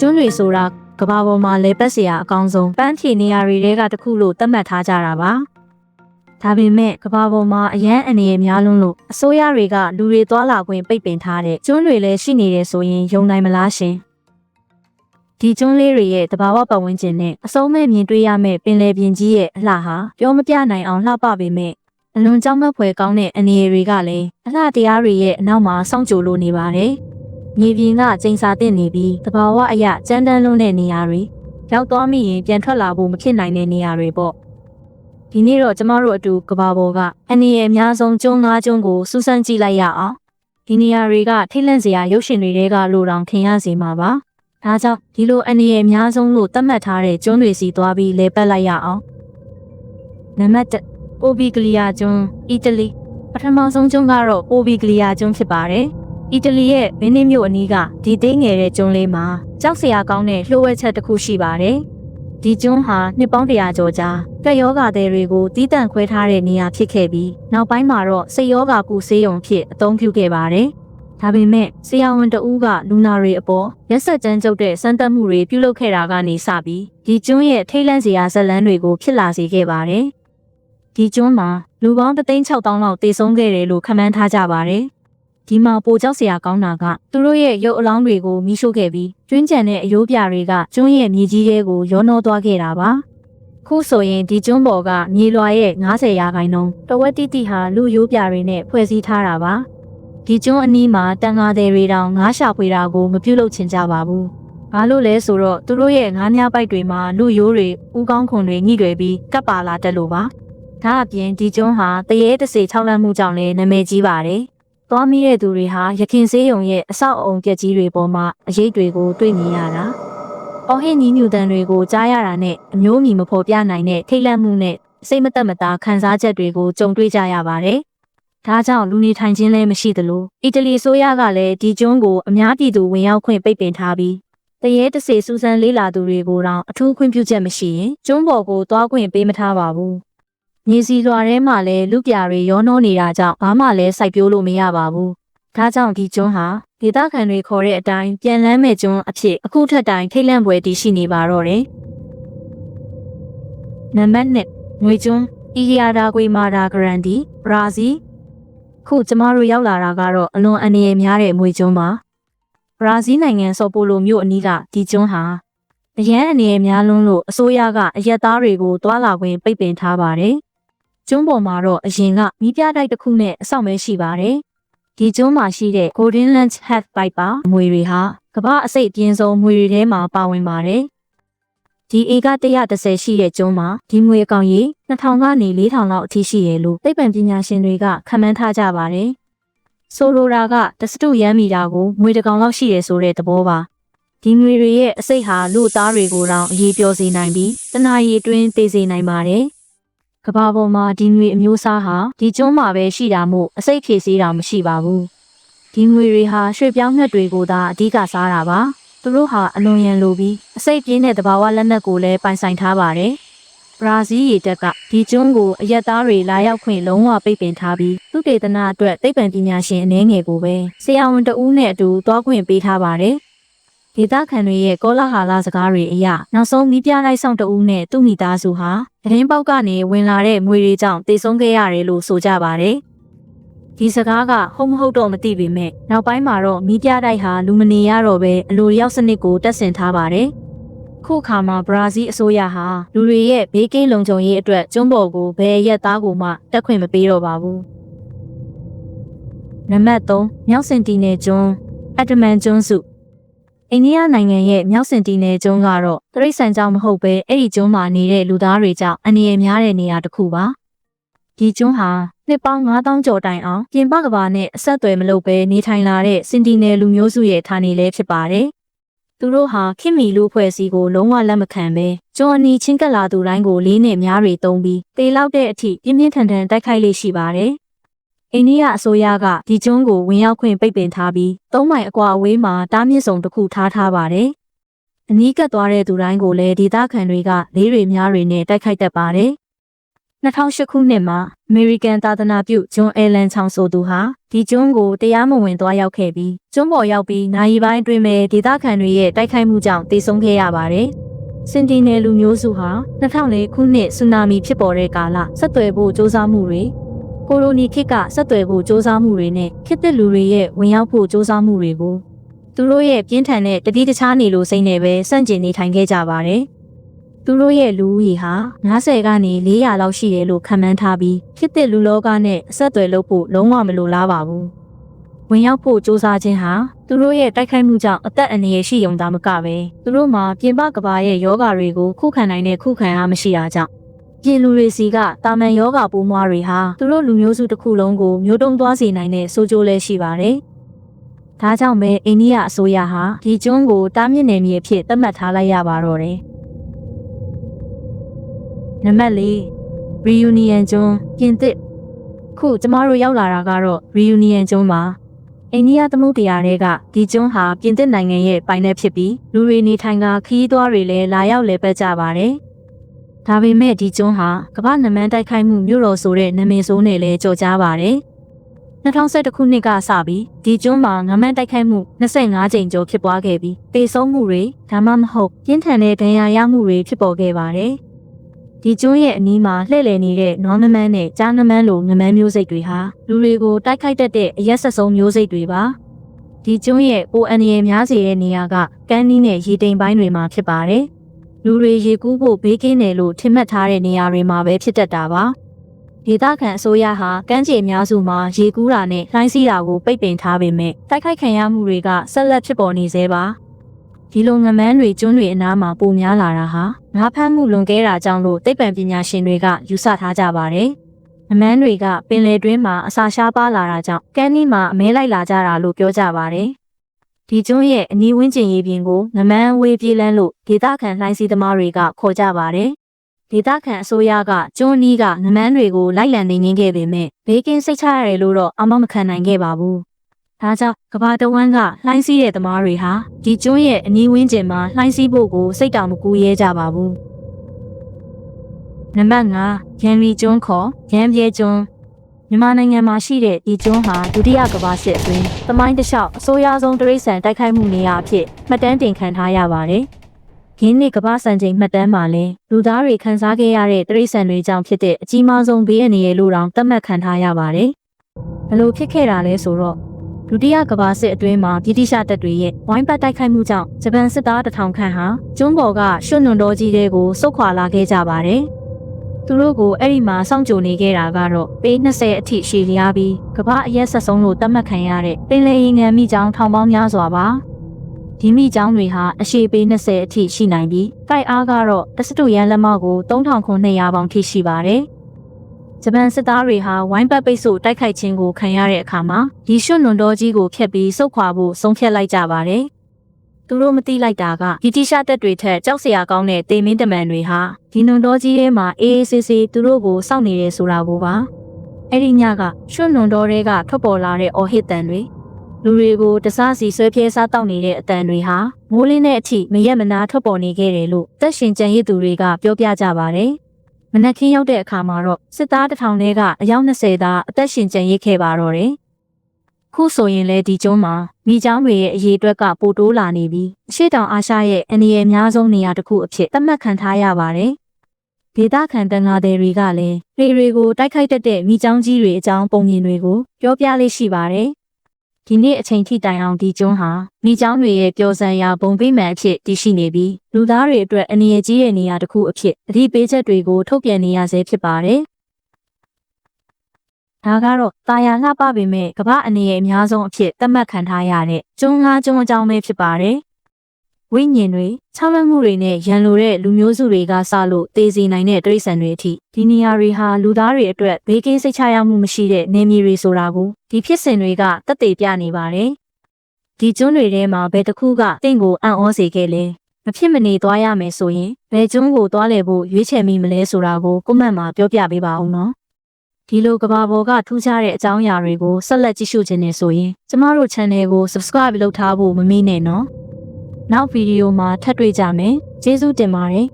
ကျွန်းတွေဆိုတာကဘာပေါ်မှာလဲပတ်စရာအကောင်းဆုံးပန်းဖြေနေရာတွေတဲကတစ်ခုလို့သတ်မှတ်ထားကြတာပါဒါပေမဲ့ကဘာပေါ်မှာအရန်အနေရများလွန်းလို့အစိုးရတွေကလူတွေသွားလာခွင့်ပိတ်ပင်ထားတဲ့ကျွန်းတွေလည်းရှိနေတယ်ဆိုရင်ယုံနိုင်မလားရှင်ဒီကျွန်းလေးတွေရဲ့တဘာဝပတ်ဝန်းကျင်နဲ့အစုံမဲ့မြင်တွေ့ရမဲ့ပင်လယ်ပြင်ကြီးရဲ့အလှဟာပြောမပြနိုင်အောင်လှပပေမဲ့အလွန်ကြောက်မက်ဖွယ်ကောင်းတဲ့အနေရတွေကလည်းအလှတရားတွေရဲ့အနောက်မှာစောင့်ကြိုလို့နေပါတယ်။ မြေပြင်ကကျိန်စာတင်နေပြီးတဘာဝအရကြမ်းတမ်းလွန်းတဲ့နေရာတွေရောက်သွားမိရင်ပြန်ထွက်လာဖို့မဖြစ်နိုင်တဲ့နေရာတွေပေါ့။ဒီနေ့တော့ကျမတို့အတူကဘာပေါ်ကအနေအများဆုံးကျုံငါးကျုံကိုစူးစမ်းကြည့်လိုက်ရအောင်။ဒီနေရာတွေကထိတ်လန့်စရာရုပ်ရှင်တွေကလိုတောင်ထင်ရစေမှာပါ။ဒါကြောင့်ဒီလိုအနေအများဆုံးလို့သတ်မှတ်ထားတဲ့ကျုံတွေစီသွားပြီးလဲပတ်လိုက်ရအောင်။နံပါတ်1ပိုဘီဂလီယာကျွန်းအီတလီပထမဆုံးကျွန်းကတော့ပိုဘီဂလီယာကျွန်းဖြစ်ပါတယ်။ အီတလီရဲ့ဗင်းနီမြို့အနီးကဒီသိငယ်တဲ့ကျွန်းလေးမှာကြောက်စရာကောင်းတဲ့လှိုးဝဲချက်တစ်ခုရှိပါတယ်။ဒီကျွန်းဟာနှစ်ပေါင်းတရာကျော်ကြာကက်ယောဂါသည်တွေကိုတီးတန့်ခွဲထားတဲ့နေရာဖြစ်ခဲ့ပြီးနောက်ပိုင်းမှာတော့စိတ်ယောဂါကုဆေးရုံဖြစ်အသုံးပြုခဲ့ပါတယ်။ဒါပေမဲ့ဆရာဝန်တဦးကလူနာတွေအပေါ်ရက်ဆက်ကြမ်းကြုတ်တဲ့စမ်းသပ်မှုတွေပြုလုပ်ခဲ့တာကနေစပြီးဒီကျွန်းရဲ့ထိတ်လန့်စရာဇက်လန်းတွေကိုဖြစ်လာစေခဲ့ပါတယ်။ဒီကျွန်းမှာလူပေါင်း36000လောက်တေဆုံးခဲ့တယ်လို့ခန့်မှန်းထားကြပါတယ်။ ဒီမှာပိုကြောက်စရာကောင်းတာကသူတို့ရဲ့ရုပ်အလောင်းတွေကိုမိရှို့ခဲ့ပြီးကျွန်းကြံတဲ့အယိုးပြတွေကကျွန်းရဲ့မြေကြီးတွေကိုရောနှောသွားခဲ့တာပါ။ခုဆိုရင်ဒီကျွန်းပေါ်ကမြေလွှာရဲ့90ရာခိုင်နှုန်းတဝက်တိတိဟာလူရိုးပြတွေနဲ့ဖွဲ့စည်းထားတာပါ။ဒီကျွန်းအနီးမှာတန်ငါးတွေတွေတောင်ငါးရှာဖွေတာကိုမပြုတ်လုပ်ချင်ကြပါဘူး။ဘာလို့လဲဆိုတော့သူတို့ရဲ့ငါးများပိုက်တွေမှာလူရိုးတွေဥကောင်းခွန်တွေညှိတွေပြီးကပ်ပါလာတက်လို့ပါ။ဒါအပြင်ဒီကျွန်းဟာတရေတစေ၆လမ်းမှုကြောင့်လည်းနာမည်ကြီးပါတယ်။ သွားမိတဲ့သူတွေဟာရခင်စေးရုံရဲ့အဆောက်အအုံပြက်ကြီးတွေပေါ်မှာအရေးတွေကိုတွေ့မြင်ရတာ။အော်ဟင်းညီညူတန်တွေကိုကြားရတာနဲ့အမျိုးအမည်မဖော်ပြနိုင်တဲ့ထိတ်လန့်မှုနဲ့စိတ်မသက်မသာခံစားချက်တွေကိုကြုံတွေ့ကြရပါတယ်။ဒါကြောင့်လူနေထိုင်ခြင်းလည်းမရှိသလိုအီတလီဆိုရကလည်းဒီကျွန်းကိုအများပြည်သူဝင်ရောက်ခွင့်ပိတ်ပင်ထားပြီးတရေတစေစူးစမ်းလေးလာသူတွေကိုတော့အထူးခွင့်ပြုချက်မရှိရင်ကျွန်းပေါ်ကိုသွားခွင့်ပေးမထားပါဘူး။ မြေစီလွာထဲမှာလည်းလူပြာတွေရောနှောနေတာကြောင့်ဘာမှလည်းစိုက်ပျိုးလို့မရပါဘူး။ဒါကြောင့်ဒီကျွန်းဟာဒေသခံတွေခေါ်တဲ့အတိုင်းပြန်လန်းမဲ့ကျွန်းအဖြစ်အခုထက်တိုင်ထိတ်လန့်ပွဲတည်ရှိနေပါတော့တယ်။နံပါတ်1ငွေကျွန်းအီဂီယာဒါဂွေမာဒါဂရန်ဒီဘရာဇီးခုကျမတို့ရောက်လာတာကတော့အလွန်အနေရများတဲ့ငွေကျွန်းပါ။ဘရာဇီးနိုင်ငံဆော်ပိုလိုမြို့အနီးကဒီကျွန်းဟာအရန်အနေရများလွန်းလို့အစိုးရကအရက်သားတွေကိုတွာလာခွင့်ပိတ်ပင်ထားပါတယ်။ ကျွန်းပေါ်မှာတော့အရင်ကမီးပြတိုက်တစ်ခုနဲ့အဆောက်မဲရှိပါတယ်။ဒီကျွန်းမှာရှိတဲ့ Golden Lens Half Piper အမွေတွေဟာကမ္ဘာအစိတ်အပြင်းဆုံးမွေတွေထဲမှာပါဝင်ပါတယ်။ဒီဧက130ရှိတဲ့ကျွန်းမှာဒီငွေအကောင်ကြီး2000ကနေ4000လောက်အထိရှိရလို့သိပ္ပံပညာရှင်တွေကခန့်မှန်းထားကြပါတယ်။ဆိုလိုတာကတစတုရမ်းမီတာကိုငွေတကောင်လောက်ရှိရဆိုတဲ့သဘောပါ။ဒီငွေတွေရဲ့အစိတ်ဟာလူသားတွေကိုတောင်အရေးပြောစေနိုင်ပြီးတနာရီအတွင်းသိစေနိုင်ပါတယ်။ ကဘာပေါ်မှာဒီငွေအမျိုးအစားဟာဒီကျွန်းမှာပဲရှိတာမို့အစိတ်ဖြည့်စည်းတာမရှိပါဘူးဒီငွေတွေဟာရွှေပြောင်းငှက်တွေကိုသာအဓိကစားတာပါသူတို့ဟာအလွန်ရန်လိုပြီးအစိတ်ပြင်းတဲ့တဘာဝလက်နက်ကိုလည်းပိုင်ဆိုင်ထားပါတယ်ဘရာဇီးရေတက်ကဒီကျွန်းကိုအရက်သားတွေလာရောက်ခွင့်လုံးဝပိတ်ပင်ထားပြီးသူတေသနာအတွက်သိပ္ပံပညာရှင်အနေငယ်ကိုပဲဆရာဝန်တဦးနဲ့အတူတွားခွင့်ပေးထားပါတယ်ဒေသခံတွေရဲ့ကောလာဟာလစကားတွေအရနောက်ဆုံးမိပြလိုက်ဆောင်တဦးနဲ့သူ့မိသားစုဟာ သတင်းပေါက်ကနေဝင်လာတဲ့ငွေတွေကြောင့်တေဆုံးခဲ့ရတယ်လို့ဆိုကြပါတယ်။ဒီစကားကဟုတ်မဟုတ်တော့မသိပေမဲ့နောက်ပိုင်းမှာတော့မိပြတိုက်ဟာလူမနေရတော့ပဲအလိုရောက်စနစ်ကိုတက်ဆင်ထားပါတယ်။ခုခါမှာဘရာဇီးအစိုးရဟာလူတွေရဲ့ဘေးကင်းလုံခြုံရေးအတွက်ကျွန်းပေါ်ကိုဘယ်ရက်သားကိုမှတက်ခွင့်မပေးတော့ပါဘူး။နံပါတ်3မြောက်စင်တီနယ်ကျွန်းအက်ဒမန်ကျွန်းစု အိန္ဒိယနိုင်ငံရဲ့မြောက်စင်တီနယ်ကျွန်းကတော့တရိတ်ဆန်ကြောင့်မဟုတ်ပဲအဲ့ဒီကျွန်းမှာနေတဲ့လူသားတွေကြောင့်အနေရများတဲ့နေရာတစ်ခုပါဒီကျွန်းဟာနှစ်ပေါင်း9000ကျော်တိုင်အောင်ပြင်ပကဘာနဲ့အဆက်အသွယ်မလုပ်ဘဲနေထိုင်လာတဲ့စင်တီနယ်လူမျိုးစုရဲ့ဌာနေလည်းဖြစ်ပါတယ်သူတို့ဟာခင်မီလူဖွဲ့စည်းကိုလုံးဝလက်မခံပဲကျွန်းအနီးချင်းကပ်လာသူတိုင်းကိုလေးနဲ့များတွေတုံးပြီးတေလောက်တဲ့အထိပြင်းပြင်းထန်ထန်တိုက်ခိုက်လေးရှိပါတယ် အိန္ဒိယအစိုးရကဒီကျွန်းကိုဝင်ရောက်ခွင့်ပိတ်ပင်ထားပြီးသုံးမိုင်အကွာအဝေးမှာတားမြစ်စုံတစ်ခုထားထားပါတယ်။အနီးကပ်သွားတဲ့သူတိုင်းကိုလည်းဒေသခံတွေကလေးတွေများတွေနဲ့တိုက်ခိုက်တတ်ပါတယ်2008ခုနှစ်မှာအမေရိကန်သာသနာပြုဂျွန်အဲလန်ချောင်ဆိုသူဟာဒီကျွန်းကိုတရားမဝင်သွားရောက်ခဲ့ပြီးကျွန်းပေါ်ရောက်ပြီးနိုင်ပိုင်းအတွင်းမှာဒေသခံတွေရဲ့တိုက်ခိုက်မှုကြောင့်တေဆုံးခဲ့ရပါတယ်။စင်တီနယ်လူမျိုးစုဟာ2004ခုနှစ်ဆူနာမီဖြစ်ပေါ်တဲ့ကာလဆက်သွယ်ဖို့စ조사မှုတွေ ကိုလိုနီခေတ်ကဆက်သွယ်ဖို့စ조사မှုတွေနဲ့ခေတ်သစ်လူတွေရဲ့ဝင်ရောက်ဖို့စ조사မှုတွေကိုသူတို့ရဲ့ပြင်းထန်တဲ့တတိတခြားနေလိုစိတ်နဲ့ပဲစန့်ကျင်နေထိုင်ခဲ့ကြပါတယ်။သူတို့ရဲ့လူဦးရေဟာ90ကနေ400လောက်ရှိတယ်လို့ခန့်မှန်းထားပြီးဖြစ်တဲ့လူလောကနဲ့အဆက်အသွယ်လုပ်ဖို့လုံးဝမလိုလားပါဘူး။ဝင်ရောက်ဖို့စ조사ခြင်းဟာသူတို့ရဲ့တိုက်ခိုက်မှုကြောင့်အသက်အန္တရာယ်ရှိုံသာမကပဲသူတို့မှာပြင်ပကဘာရဲ့ယောဂါတွေကိုခုခံနိုင်တဲ့ခုခံအားမရှိတာကြောင့် ပြည်လူတွေစီကတာမန်ယောဂပိုးမွားတွေဟာသူတို့လူမျိုးစုတစ်ခုလုံးကိုမျိုးတုံးသွားစေနိုင်တဲ့ဆိုးကျိုးလည်းရှိပါတယ်။ဒါကြောင့်ပဲအိန္ဒိယအစိုးရဟာဒီကျွန်းကိုတားမြစ်နယ်မြေအဖြစ်သတ်မှတ်ထားလိုက်ရပါတော့တယ်။နံပါတ်၄ reunion ကျွန်းပြင်သစ်ခုကျမတို့ရောက်လာတာကတော့ reunion ကျွန်းပါအိန္ဒိယသမုဒ္ဒရာတွေကဒီကျွန်းဟာပြင်သစ်နိုင်ငံရဲ့ပိုင်နယ်ဖြစ်ပြီးလူတွေနေထိုင်ကခီးသွားတွေလည်းလာရောက်လည်ပတ်ကြပါတယ် ဒါပေမဲ့ဒီကျွန်းဟာကမ္ဘာနမန်းတိုက်ခိုက်မှုမြို့တော်ဆိုတဲ့နာမည်ဆိုးနဲ့လည်းကြော်ကြားပါတယ်2011ခုနှစ်ကစပြီးဒီကျွန်းမှာငမန်းတိုက်ခိုက်မှု25ကြိမ်ကျော်ဖြစ်ပွားခဲ့ပြီးပေဆုံးမှုတွေဒါမှမဟုတ်ပြင်းထန်တဲ့ဒဏ်ရာရမှုတွေဖြစ်ပေါ်ခဲ့ပါတယ်။ဒီကျွန်းရဲ့အနီးမှာလှည့်လည်နေတဲ့နွားမမန်းနဲ့ကြားနမန်းလိုငမန်းမျိုးစိတ်တွေဟာလူတွေကိုတိုက်ခိုက်တတ်တဲ့အရက်ဆက်ဆုံးမျိုးစိတ်တွေပါဒီကျွန်းရဲ့ပိုအန်ရည်များစေတဲ့နေရာကကမ်းနီးနဲ့ရေတိမ်ပိုင်းတွေမှာဖြစ်ပါတယ် လူတွေရေကူးဖို့ဘေးကင်းတယ်လို့ထင်မှတ်ထားတဲ့နေရာတွေမှာပဲဖြစ်တတ်တာပါဒေသခံအစိုးရဟာကမ်းခြေအများစုမှာရေကူးတာနဲ့လှိုင်းစီးတာကိုပိတ်ပင်ထားပေမဲ့တိုက်ခိုက်ခံရမှုတွေကဆက်လက်ဖြစ်ပေါ်နေသေးပါဒီလိုငမန်းတွေကျွန်းတွေအနားမှာပိုများလာတာဟာငါးဖမ်းမှုလွန်ကဲတာကြောင့်လို့သိပ္ပံပညာရှင်တွေကယူဆထားကြပါတယ်။ငမန်းတွေကပင်လယ်တွင်းမှာအစာရှားပါလာတာကြောင့်ကမ်းနီးမှာအမဲလိုက်လာကြတာလို့ပြောကြပါတယ်။ ဒီကျွန်းရဲ့အနီးဝန်းကျင်ရေပြင်ကိုငမန်းဝေးပြေးလန်းလို့ဒေသခံလှိုင်းစီးသမားတွေကခေါ်ကြပါတယ်။ဒေသခံအစိုးရကကျွန်းနီးကငမန်းတွေကိုလိုက်လံနေငင်းခဲ့ပေမဲ့ဘေးကင်းစိတ်ချရတယ်လို့တော့အမမခံနိုင်ခဲ့ပါဘူး။ဒါကြောင့်ကဘာတဝန်းကလှိုင်းစီးတဲ့သမားတွေဟာဒီကျွန်းရဲ့အနီးဝန်းကျင်မှာလှိုင်းစီးဖို့ကိုစိတ်တောင်မကူရဲကြပါဘူး။နံပါတ်5ရန်ရီကျွန်းခေါ်ရန်ပြဲကျွန်း မြန်မာနိုင်ငံမှာရှိတဲ့ဒီကျွန်းဟာဒုတိယကမ္ဘာစစ်အတွင်းသမိုင်းတစ်လျှောက်အဆိုးရွားဆုံးတိရစ္ဆာန်တိုက်ခိုက်မှုနေရာအဖြစ်မှတ်တမ်းတင်ခံထားရပါတယ်။ရင်းနှီးကမ္ဘာစံချိန်မှတ်တမ်းမှာလည်းလူသားတွေခန်းစားခဲ့ရတဲ့တိရစ္ဆာန်တွေကြောင့်ဖြစ်တဲ့အကြီးမားဆုံးဘေးအန္တရာယ်လို့တောင်သတ်မှတ်ခံထားရပါတယ်။ဘလို့ဖြစ်ခဲ့တာလဲဆိုတော့ဒုတိယကမ္ဘာစစ်အတွင်းမှာဗြိတိရှတပ်တွေရဲ့ဝိုင်းပတ်တိုက်ခိုက်မှုကြောင့်ဂျပန်စစ်သားတထောင်ခန့်ဟာကျွန်းပေါ်ကရွှွနွန်တော်ကြီးတွေကိုစုခွာလာခဲ့ကြပါတယ်။ သူတို့ကိုအဲ့ဒီမှာစောင့်ကြိုနေခဲ့တာကတော့ပေ20အထိရှည်လျားပြီးကမ္ဘာအရက်ဆက်ဆုံးလို့သတ်မှတ်ခံရတဲ့ပင်လယ်ရေငံမိချောင်းထောင်ပေါင်းများစွာပါ။ဒီမိချောင်းတွေဟာအရှည်ပေ20အထိရှိနိုင်ပြီးတိုက်အားကတော့တစတုရန်လက်မကို3200ပေါင်ထိရှိပါတယ်။ဂျပန်စစ်သားတွေဟာဝိုင်းပတ်ပိတ်ဆို့တိုက်ခိုက်ခြင်းကိုခံရတဲ့အခါမှာဒီရွှွနွန်တော်ကြီးကိုဖျက်ပြီးစုတ်ခွာဖို့ဆုံးဖြတ်လိုက်ကြပါတယ်။ သူတို့မသိလိုက်တာကဒီတိရှတက်တွေထက်ကြောက်စရာကောင်းတဲ့တေမင်းတမန်တွေဟာဒီနွန်တော်ကြီးထဲမှာအေးအေးဆေးဆေးသူတို့ကိုစောင့်နေတယ်ဆိုတာကိုပါ။အဲ့ဒီညကရွှွနွန်တော်တွေကထွက်ပေါ်လာတဲ့အော်ဟစ်တန်တွေလူတွေကိုတစားစီဆွဲပြဲစားတောက်နေတဲ့အတန်တွေဟာမိုးလင်းတဲ့အထိမရက်မနာထွက်ပေါ်နေခဲ့တယ်လို့သက်ရှင်ကြံရည်သူတွေကပြောပြကြပါတယ်။မနက်ခင်းရောက်တဲ့အခါမှာတော့စစ်သားတစ်ထောင်ထဲကအယောက်20သားအသက်ရှင်ကျန်ရစ်ခဲ့ပါတော့တယ်။ ခုဆိုရင်လေဒီကျွန်းမှာမိချောင်းတွေရဲ့အရေးအတွက်ကပိုတိုးလာနေပြီးအရှိတောင်အာရှရဲ့အနေအများဆုံးနေရာတစ်ခုအဖြစ်သတ်မှတ်ခံထားရပါတယ်။ဒေသခံတန်ဃာတွေတွေကလည်းရေတွေကိုတိုက်ခိုက်တတ်တဲ့မိချောင်းကြီးတွေအကြောင်းပုံမြင်တွေကိုပြောပြလေးရှိပါတယ်။ဒီနေ့အချိန်ထိတိုင်အောင်ဒီကျွန်းဟာမိချောင်းတွေရဲ့ပျော်စံရာဘုံပိမှန်အဖြစ်တည်ရှိနေပြီးလူသားတွေအတွက်အနေရကြီးတဲ့နေရာတစ်ခုအဖြစ်အသတိပေးချက်တွေကိုထုတ်ပြန်နေရဆဲဖြစ်ပါတယ်။ ဒါကတော့တာယာလှပပေမဲ့ကမ္ဘာအနေရဲ့အများဆုံးအဖြစ်သတ်မှတ်ခံထားရတဲ့ကျွန်းငါးကျွန်းအကြောင်းပဲဖြစ်ပါတယ်။ဝိညာဉ်တွေချမ်းမမှုတွေနဲ့ရန်လိုတဲ့လူမျိုးစုတွေကစလို့တေးစီနိုင်တဲ့တိရစ္ဆာန်တွေအထိဒီနေရာတွေဟာလူသားတွေအတွက်ဘေးကင်းစိတ်ချရမှုမရှိတဲ့နေမြေတွေဆိုတာကိုဒီဖြစ်စဉ်တွေကသက်သေပြနေပါတယ်။ဒီကျွန်းတွေထဲမှာဘယ်တစ်ခုကတင့်ကိုအံ့ဩစေခဲ့လဲမဖြစ်မနေသွားရမယ်ဆိုရင်ဘယ်ကျွန်းကိုသွားလည်ဖို့ရွေးချယ်မိမလဲဆိုတာကိုကွန်မန့်မှာပြောပြပေးပါဦးနော်။ ဒီလိုကဘာပေါ်ကထူးခြားတဲ့အကြောင်းအရာတွေကိုဆက်လက်ကြည့်ရှုခြင်းနဲ့ဆိုရင်ကျမတို့ channel ကို subscribe လုပ်ထားဖို့မမေ့နဲ့နော်။နောက်ဗီဒီယိုမှာထပ်တွေ့ကြမယ်ကျေးဇူးတင်ပါတယ်